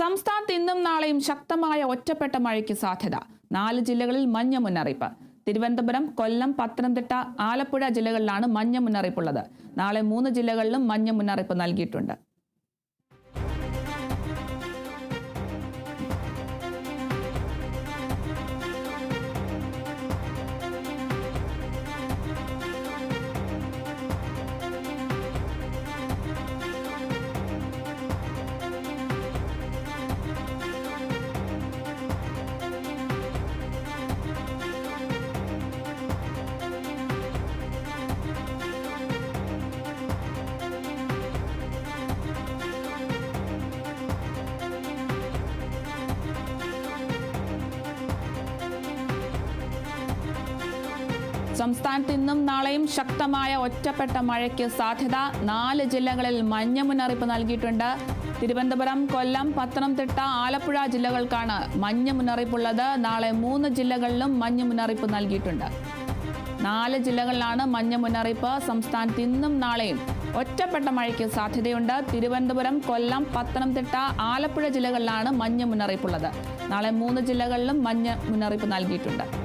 സംസ്ഥാനത്ത് ഇന്നും നാളെയും ശക്തമായ ഒറ്റപ്പെട്ട മഴയ്ക്ക് സാധ്യത. നാല് ജില്ലകളിൽ മഞ്ഞ മുന്നറിയിപ്പ്. തിരുവനന്തപുരം കൊല്ലം പത്തനംതിട്ട ആലപ്പുഴ ജില്ലകളിലാണ് മഞ്ഞ മുന്നറിയിപ്പുള്ളത്. നാളെ മൂന്ന് ജില്ലകളിലും മഞ്ഞ മുന്നറിയിപ്പ് നൽകിയിട്ടുണ്ട്. സംസ്ഥാനത്ത് ഇന്നും നാളെയും ശക്തമായ ഒറ്റപ്പെട്ട മഴയ്ക്ക് സാധ്യത. നാല് ജില്ലകളിൽ മഞ്ഞ മുന്നറിയിപ്പ് നൽകിയിട്ടുണ്ട്. തിരുവനന്തപുരം കൊല്ലം പത്തനംതിട്ട ആലപ്പുഴ ജില്ലകൾക്കാണ് മഞ്ഞ മുന്നറിയിപ്പുള്ളത്. നാളെ മൂന്ന് ജില്ലകളിലും മഞ്ഞ മുന്നറിയിപ്പ് നൽകിയിട്ടുണ്ട്. നാല് ജില്ലകളിലാണ് മഞ്ഞ മുന്നറിയിപ്പ്. സംസ്ഥാനത്ത് ഇന്നും നാളെയും ഒറ്റപ്പെട്ട മഴയ്ക്ക് സാധ്യതയുണ്ട്. തിരുവനന്തപുരം കൊല്ലം പത്തനംതിട്ട ആലപ്പുഴ ജില്ലകളിലാണ് മഞ്ഞ മുന്നറിയിപ്പുള്ളത്. നാളെ മൂന്ന് ജില്ലകളിലും മഞ്ഞ മുന്നറിയിപ്പ് നൽകിയിട്ടുണ്ട്.